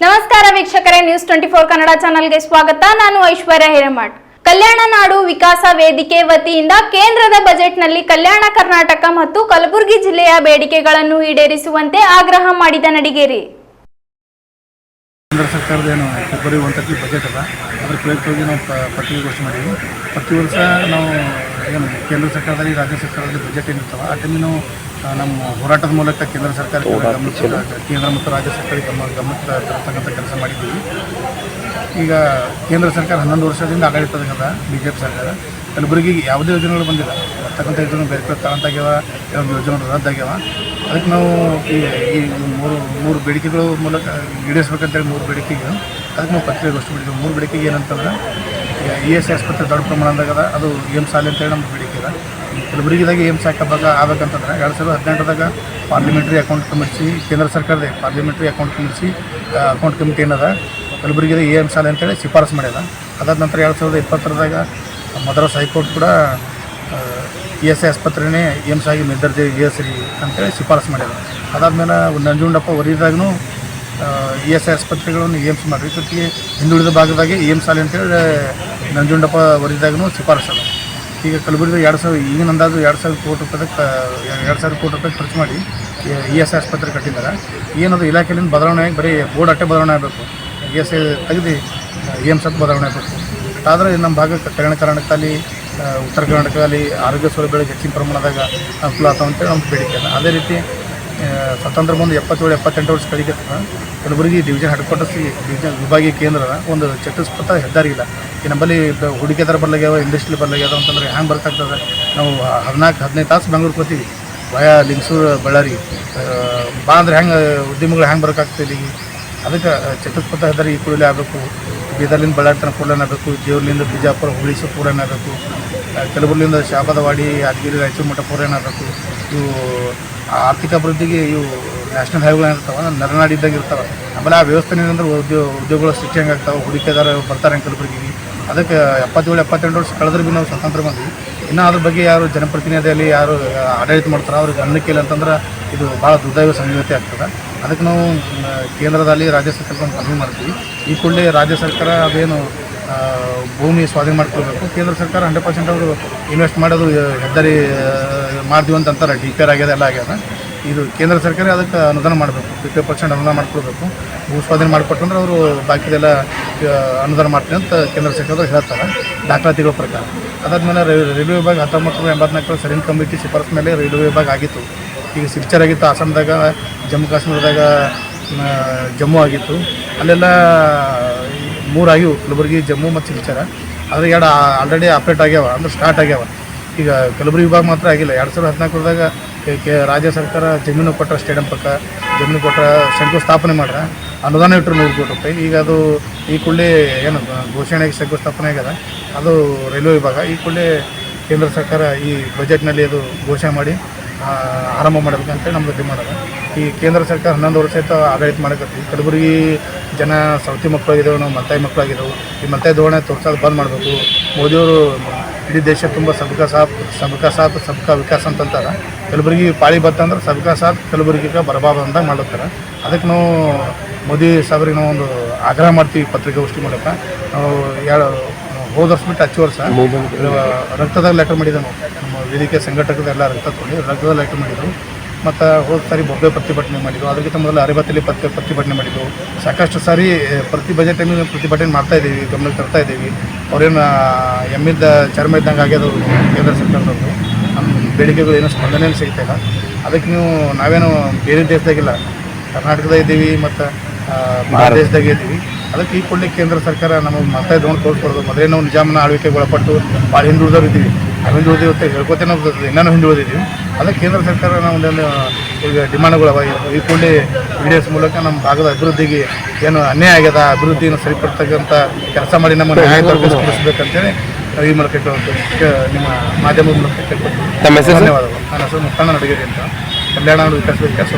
ನಮಸ್ಕಾರ ವೀಕ್ಷಕರೇ news twenty four Kannada ಚಾನೆಲ್ಗೆ ಸ್ವಾಗತ. ನಾನು ಐಶ್ವರ್ಯ ಹಿರೇಮಠ್. ಕಲ್ಯಾಣ ನಾಡು ವಿಕಾಸ ವೇದಿಕೆ ವತಿಯಿಂದ ಕೇಂದ್ರದ ಬಜೆಟ್ನಲ್ಲಿ ಕಲ್ಯಾಣ ಕರ್ನಾಟಕ ಮತ್ತು ಕಲಬುರಗಿ ಜಿಲ್ಲೆಯ ಬೇಡಿಕೆಗಳನ್ನು ಈಡೇರಿಸುವಂತೆ ಆಗ್ರಹ ಮಾಡಿದ ನಡಿಗೇರಿ. ಕೇಂದ್ರ ಸರ್ಕಾರದ ಏನು ಫೆಬ್ರವರಿ ಒಂದು ಬಜೆಟ್ ಅದ ಅದ್ರ ಪ್ರಯುಕ್ತವಾಗಿ ನಾವು ಪ- ಪತ್ರಿಕೆ ಘೋಷಣೆ ಮಾಡಿದ್ವಿ. ಪ್ರತಿ ವರ್ಷ ನಾವು ಏನು ಕೇಂದ್ರ ಸರ್ಕಾರದಲ್ಲಿ ರಾಜ್ಯ ಸರ್ಕಾರದಲ್ಲಿ ಬಜೆಟ್ ಏನಿರ್ತವೆ ಆ ಟೈಮಿಗೆ ನಾವು ನಮ್ಮ ಹೋರಾಟದ ಮೂಲಕ ಕೇಂದ್ರ ಸರ್ಕಾರ ಕೇಂದ್ರ ಮತ್ತು ರಾಜ್ಯ ಸರ್ಕಾರ ಗಮ ಗಮನಕ್ಕೆ ತರ್ತಕ್ಕಂಥ ಕೆಲಸ ಮಾಡಿದ್ದೀವಿ. ಈಗ ಕೇಂದ್ರ ಸರ್ಕಾರ ಹನ್ನೊಂದು ವರ್ಷದಿಂದ ಆಡಳಿತದ ಬಿ ಜೆ ಪಿ ಸರ್ಕಾರ. ಕಲಬುರಗಿಗೆ ಯಾವುದೇ ಯೋಜನೆಗಳು ಬಂದಿಲ್ಲ. ಬರ್ತಕ್ಕಂಥ ಯೋಜನೆ ಬೇರೆ ಬೇರೆ ತಗೊಂಡಾಗ್ಯಾವ ಕೆಲವೊಂದು ಯೋಜನೆಗಳು ರದ್ದಾಗ್ಯಾವ. ಅದಕ್ಕೆ ನಾವು ಈ ಈ ಮೂರು ಮೂರು ಬೇಡಿಕೆಗಳು ಮೂಲಕ ಈಡೇರಿಸ್ಬೇಕಂತೇಳಿ ಮೂರು ಬೇಡಿಕೆಗೆ ಅದಕ್ಕೆ ನಾವು ಪತ್ರಿಕೆ ಘೋಷಣೆ ಮಾಡಿದ್ವಿ ಮೂರು ಬೇಡಿಕೆಗೆ ಏನಂತಂದ್ರೆ ಇ ಎಸ್ ಆಸ್ಪತ್ರೆ ದೊಡ್ಡ ಪ್ರಮಾಣದಾಗದ ಅದ. ಅದು ಏಮ್ಸ್ ಸಾಲಿ ಅಂತೇಳಿ ನಮ್ಮ ಬೇಡಿಕೆ ಅದ. ಈ ಕಲಬುರಗಿದಾಗ ಏಮ್ಸ್ ಹಾಕಬೇಕ ಆಗಬೇಕಂತಂದ್ರೆ ಎರಡು ಸಾವಿರದ ಹದಿನೆಂಟರಾಗ ಪಾರ್ಲಿಮೆಂಟ್ರಿ ಅಕೌಂಟ್ ಕಮಿಟಿ ಕೇಂದ್ರ ಸರ್ಕಾರದ parliamentary account committee account committee ಏನದ ಕಲಬುರಗಿದ ಎ ಎಂ ಶಾಲೆ ಅಂತೇಳಿ ಶಿಫಾರಸು ಮಾಡ್ಯದ. ಅದಾದ ನಂತರ ಎರಡು ಸಾವಿರದ ಇಪ್ಪತ್ತರದಾಗ ಮದ್ರಾಸ್ ಹೈಕೋರ್ಟ್ ಕೂಡ ಇ ಎಸ್ ಐ ಆಸ್ಪತ್ರೆನೇ ಏಮ್ಸ್ ಆಗಿ ನಿರ್ದರ್ಜೆ ಇರಿಸಿ ಅಂತೇಳಿ ಶಿಫಾರಸು ಮಾಡ್ಯದ. ಅದಾದಮೇಲೆ ನಂಜುಂಡಪ್ಪ ವರಿದಾಗೂ ಇ ಎಸ್ ಐ ಆಸ್ಪತ್ರೆಗಳನ್ನು ಏಮ್ಸ್ ಮಾಡಿರಿ ಜೊತೆಗೆ ಹಿಂದುಳಿದ ಭಾಗದಾಗೆ ಏಮ್ಸ್ ಶಾಲೆ ಅಂತೇಳಿ ನಂಜುಂಡಪ್ಪ ವರಿದಾಗೂ ಶಿಫಾರಸು ಅದ ಈಗ ಕಲಬುರಗಿ ಎರಡು ಸಾವಿರ, ಈಗಿನ ಅಂದಾಜು ಎರಡು ಸಾವಿರ ಕೋಟಿ ರೂಪಾಯಿ ಎರಡು ಸಾವಿರ ಕೋಟಿ ರೂಪಾಯಿ ಖರ್ಚು ಮಾಡಿ ಇ ಎಸ್ ಐ ಆಸ್ಪತ್ರೆ ಕಟ್ಟಿದ್ದಾರೆ. ಏನದು ಇಲಾಖೆಯಿಂದ ಬದಲಾವಣೆ ಆಗಿ ಬರೀ ಬೋರ್ಡ್ ಅಟ್ಟೆ ಬದಲಾವಣೆ ಆಗಬೇಕು. ಇ ಎಸ್ ಐ ತೆಗೆದು ಇ ಎಮ್ಸ್ ಬದಲಾವಣೆ ಆಗಬೇಕು. ಆದರೆ ನಮ್ಮ ಭಾಗಕ್ಕೆ ಕಲ್ಯಾಣ ಕರ್ನಾಟಕದಲ್ಲಿ ಉತ್ತರ ಕರ್ನಾಟಕದಲ್ಲಿ ಆರೋಗ್ಯ ಸೌಲಭ್ಯಗಳಿಗೆ ಹೆಚ್ಚಿನ ಪ್ರಮಾಣದಾಗ ಅನುಕೂಲ ಆಗ್ತಾವಂತೇಳಿ ನಮ್ಮ ಬೇಡಿಕೆ ಅದೇ ರೀತಿ ಸ್ವತಂತ್ರ ಬಂದು ಎಪ್ಪತ್ತೇಳು, ಎಪ್ಪತ್ತೆಂಟು ವರ್ಷ ಕಡೆಗೆ Kalaburagi division headquarters division ವಿಭಾಗೀಯ ಕೇಂದ್ರ ಒಂದು ಚಟಸ್ಪತ ಹೆದ್ದಾರಿ ಇಲ್ಲ. ಈ ನಂಬಲ್ಲಿ ಥರ ಬರ್ಲಾಗ್ಯಾವ ಇಂಡಸ್ಟ್ರಿ ಬರ್ಲಾಗ್ಯಾವ ಅಂತಂದ್ರೆ ಹ್ಯಾಂಗೆ ಬರ್ಕಾಗ್ತದೆ? ನಾವು ಹದಿನಾಲ್ಕು, ಹದಿನೈದು ತಾಸು ಬೆಂಗ್ಳೂರು ಕೊತ್ತೀವಿ ಭಯ ಲಿಂಗಸೂರು, ಬಳ್ಳಾರಿ ಬಾ ಅಂದ್ರೆ ಹೆಂಗೆ ಉದ್ಯಮಿಗಳು ಹೆಂಗೆ ಬರೋಕ್ಕಾಗ್ತದೆ ಈಗ ಅದಕ್ಕೆ ಚತುಷ್ಪಥ ಹೆದ್ದಾರಿ ಈ ಕೂಡಲೇ ಆಗಬೇಕು. ಬೀದರ್ಲಿಂದ ಬಳ್ಳಾರಿ ತನಕ ಕೂಡಲೇ ಆಗಬೇಕು. ದೇವ್ರಲಿಂದ ಬಿಜಾಪುರ ಹುಳಿಸು ಪೂರಣ ಆಗಬೇಕು. ಕೆಲವರ್ಲಿಂದ ಶಾಬದವಾಡಿ ಯಾದಗಿರಿ, ರಾಯಚೂರು ಮಠ ಪೂರಣ ಆಗಬೇಕು. ಇವು ಆರ್ಥಿಕ ಅಭಿವೃದ್ಧಿಗೆ ಇವು ನ್ಯಾಷನಲ್ ನರನಾಡಿ ನರನಾಡಿದ್ದಾಗ ಇರ್ತಾವೆ ಆಮೇಲೆ ಆ ವ್ಯವಸ್ಥೆ ಏನಂದ್ರೆ ಉದ್ಯೋಗ ಉದ್ಯೋಗಗಳು ಸೃಷ್ಟಿ ಹೆಂಗಾಗ್ತಾವೆ ಹೂಡಿಕೆದಾರ ಬರ್ತಾರೆ ಕಲಬುರಗಿಗೆ ಅದಕ್ಕೆ ಎಪ್ಪತ್ತೇಳು, ಎಪ್ಪತ್ತೆಂಟು ವರ್ಷ ಕಳೆದ್ರೆ ಭೀ ನಾವು ಸ್ವತಂತ್ರ ಬಂದ್ವಿ. ಇನ್ನೂ ಅದ್ರ ಬಗ್ಗೆ ಯಾರು ಜನಪ್ರತಿನಿಧಿಯಲ್ಲಿ ಯಾರು ಆಡಳಿತ ಮಾಡ್ತಾರೆ ಅವ್ರಿಗೆ ಅನ್ನಕ್ಕೆ ಇಲ್ಲ ಅಂತಂದ್ರೆ ಇದು ಭಾಳ ದುರ್ದೈವ ಸಂಗತಿ ಆಗ್ತದೆ. ಅದಕ್ಕೆ ನಾವು ಕೇಂದ್ರದಲ್ಲಿ ರಾಜ್ಯ ಒಂದು ಮನವಿ ಮಾಡ್ತೀವಿ. ಈ ಕೂಡಲೇ ರಾಜ್ಯ ಸರ್ಕಾರ ಅದೇನು ಭೂಮಿ ಸ್ವಾಧೀನ ಮಾಡ್ಕೊಳ್ಬೇಕು. ಕೇಂದ್ರ ಸರ್ಕಾರ ಹಂಡ್ರೆಡ್ ಪರ್ಸೆಂಟ್ ಅವರು ಇನ್ವೆಸ್ಟ್ ಮಾಡೋದು ಹೆದ್ದಾರಿ ಮಾಡ್ತೀವಿ ಅಂತ ಅಂತಾರೆ ಡಿಪೇರ್ ಆಗ್ಯದ, ಎಲ್ಲ ಆಗ್ಯದ. ಇದು ಕೇಂದ್ರ ಸರ್ಕಾರ ಅದಕ್ಕೆ ಅನುದಾನ ಮಾಡಬೇಕು. ಫಿಫ್ಟಿ ಪರ್ಸೆಂಟ್ ಅನುದಾನ ಮಾಡ್ಕೊಳ್ಬೇಕು. ಭೂ ಸ್ವಾಧೀನ ಮಾಡಿಕೊಟ್ಟಂದ್ರೆ ಅವರು ಬಾಕಿದೆಲ್ಲ ಅನುದಾನ ಮಾಡ್ತೀನಿ ಅಂತ ಕೇಂದ್ರ ಸರ್ಕಾರದವ್ರು ಹೇಳ್ತಾರೆ. ದಾಖಲಾತಿಗಳ ಪ್ರಕಾರ. ಅದಾದ್ಮೇಲೆ ರೈಲ್ವೆ ವಿಭಾಗ ಹತ್ತೊಂಬತ್ತು ನೂರ ಎಂಬತ್ನಾಲ್ಕರ ಸರಿನ್ ಕಮಿಟಿ ಶಿಫಾರಸ್ ಮೇಲೆ ರೈಲ್ವೆ ವಿಭಾಗ ಆಗಿತ್ತು. ಈಗ ಸಿಲ್ಚರ್ ಆಗಿತ್ತು, ಆಸಾಮ್ದಾಗ, ಜಮ್ಮು ಕಾಶ್ಮೀರದಾಗ ಜಮ್ಮು ಆಗಿತ್ತು. ಅಲ್ಲೆಲ್ಲ ಮೂರು ಆಗಿವು ಕಲಬುರಗಿ ಜಮ್ಮು ಮತ್ತು ಸಿಲ್ಚಾರ. ಆದರೆ ಎರಡು ಆಲ್ರೆಡಿ ಆಪ್ರೇಟ್ ಆಗ್ಯಾವ, ಅಂದ್ರೆ ಸ್ಟಾರ್ಟ್ ಆಗ್ಯಾವ. ಈಗ ಕಲಬುರಗಿ ವಿಭಾಗ ಮಾತ್ರ ಆಗಿಲ್ಲ. ಎರಡು ಸಾವಿರದ ಹದಿನಾಲ್ಕರದಾಗ ರಾಜ್ಯ ಸರ್ಕಾರ ಜಮೀನು ಕೊಟ್ಟರೆ ಸ್ಟೇಡಿಯಂ ಪಕ್ಕ, ಜಮೀನು ಕೊಟ್ಟ ಶಂಕುಸ್ಥಾಪನೆ ಮಾಡ್ರೆ. ಅನುದಾನ ಇಟ್ಟರು ನೂರು ಕೋಟಿ ರೂಪಾಯಿ. ಈಗ ಅದು ಈ ಕೂಡಲೇ ಏನು ಘೋಷಣೆಗೆ ಶಂಕುಸ್ಥಾಪನೆ ಆಗ್ಯದ. ಅದು ರೈಲ್ವೆ ವಿಭಾಗ. ಈ ಕೂಡಲೇ ಕೇಂದ್ರ ಸರ್ಕಾರ ಈ ಬಜೆಟ್ನಲ್ಲಿ ಅದು ಘೋಷಣೆ ಮಾಡಿ ಆರಂಭ ಮಾಡಬೇಕಂತೇಳಿ ನಮ್ದು ಡಿಮಾಂಡ್ ಅದ ಈ ಕೇಂದ್ರ ಸರ್ಕಾರ ಹನ್ನೊಂದು ವರ್ಷ ಆಯ್ತು ಆಡಳಿತ ಮಾಡಕತ್ತಿ ಕಲಬುರಗಿ ಜನ ಸೌತಿ ಮಕ್ಕಳಾಗಿದ್ದಾವೆ ನಾವು ಮಲ್ತಾಯಿ ಮಕ್ಕಳಾಗಿದ್ದಾವೆ. ಈ ಮಲ್ತಾಯಿ ಧೋರಣೆ ತೋರ್ಸೋದು ಬಂದ್ ಮಾಡಬೇಕು. ಮೋದಿಯವರು ಇಡೀ ದೇಶ ತುಂಬ ಸಬ್ಕ ಸಾಥ್ ಸಬ್ಕ ಸಾಥ್ ಸಬ್ಕ ವಿಕಾಸ ಅಂತಂತಾರೆ. ಕಲಬುರಗಿ ಪಾಳಿ ಬತ್ತಂದ್ರೆ ಸಬ್ಕ ಸಾಥ್ ಕಲಬುರಗಿಗೆ ಬರಬಾರ್ದು ಅಂತ ಮಾಡ್ತಾರೆ ಅದಕ್ಕೆ ನಾವು ಮೋದಿ ಸಾಹೇಬ್ರಿಗೆ ನಾವು ಒಂದು ಆಗ್ರಹ ಮಾಡ್ತೀವಿ ಪತ್ರಿಕಾಗೋಷ್ಠಿ ಮೂಲಕ. ನಾವು ಎರಡು ಹೋದ ವರ್ಷ ಬಿಟ್ಟು ಹಚ್ಚು ವರ್ಷ. ರಕ್ತದಾಗ ಲೆಟರ್ ಮಾಡಿದ್ದೆ ನಾವು ನಮ್ಮ ವೇದಿಕೆ ಸಂಘಟಕರು ಎಲ್ಲ ರಕ್ತ ತೊಗೊಂಡು ರಕ್ತದ ಲೆಟರ್ ಮಾಡಿದ್ರು. ಮತ್ತು ಹೋದ ಸಾರಿ ಬೊಬ್ಬೆ ಪ್ರತಿಭಟನೆ ಮಾಡಿದ್ರು. ಅದಕ್ಕಿಂತ ಮೊದಲು ಅರಿಬತ್ತಲ್ಲಿ ಪ್ರತಿ ಪ್ರತಿಭಟನೆ ಮಾಡಿದ್ರು. ಸಾಕಷ್ಟು ಸಾರಿ ಪ್ರತಿ ಬಜೆಟ್ ಟೈಮಿಗೆ ಪ್ರತಿಭಟನೆ ಮಾಡ್ತಾ ಇದ್ದೀವಿ ಗಮನಕ್ಕೆ ತರ್ತಾ ಇದ್ದೀವಿ. ಅವ್ರೇನು ಎಮ್ಮಿದ್ದ ಚರ್ಮ ಇದ್ದಂಗೆ ಆಗ್ಯದವರು ಕೇಂದ್ರ ಸರ್ಕಾರದವರು ನಮ್ಮ ಬೇಡಿಕೆಗಳು ಏನೋ ಸ್ಪಂದನೆ ಸಿಗ್ತಾ ಇಲ್ಲ. ಅದಕ್ಕೆ ನೀವು ನಾವೇನು ಬೇರೆ ದೇಶದಾಗಿಲ್ಲ. ಕರ್ನಾಟಕದಾಗ ಇದ್ದೀವಿ ಮತ್ತು ಭಾರತ. ದೇಶದಾಗ ಇದ್ದೀವಿ. ಅದಕ್ಕೆ ಈ ಕೂಡಲೇ ಕೇಂದ್ರ ಸರ್ಕಾರ ನಮಗೆ ಮತ್ತೆ ಇದ್ಕೊಂಡು ತೋರಿಸ್ಕೊಡೋದು. ಮೊದಲೇ ನಾವು ನಿಜಾಮನ ಆಳ್ವಿಕೆಗೆ ಒಳಪಟ್ಟು ಭಾಳ ಹಿಂದುಳಿದವ್ರು ಇದ್ದೀವಿ. ಹಿಂದುಳಿದೀವಿ ಅಂತ ಹೇಳ್ಕೊತೇನೆ ಇನ್ನೂ ಹಿಂದುಳಿದಿದ್ದೀವಿ. ಅದಕ್ಕೆ ಕೇಂದ್ರ ಸರ್ಕಾರ ನಾವು ಒಂದೊಂದು ಈಗ ಡಿಮಾಂಡ್ಗಳು ಈ ಕೂಡಲೇ ವಿಡಿಯೋಸ್ ಮೂಲಕ ನಮ್ಮ ಭಾಗದ ಅಭಿವೃದ್ಧಿಗೆ ಏನು ಅನ್ಯಾಯ ಆಗ್ಯದ ಅಭಿವೃದ್ಧಿಯನ್ನು ಸರಿಪಡ್ತಕ್ಕಂಥ ಕೆಲಸ ಮಾಡಿ ನಮ್ಮ ನ್ಯಾಯ ದೊರಕಿಸ್ಕೊಡಿಸ್ಬೇಕಂತೇಳಿ ಈ ಮೂಲಕ ನಿಮ್ಮ ಮಾಧ್ಯಮದ ಮೂಲಕ ಧನ್ಯವಾದಗಳು. ನನ್ನ ಹೆಸರು ಮುಖಂಡ ನಡಗೇರಿ ಅಂತ. ಕಲ್ಯಾಣ ವಿಕಾಸ ವಿಕಾಸ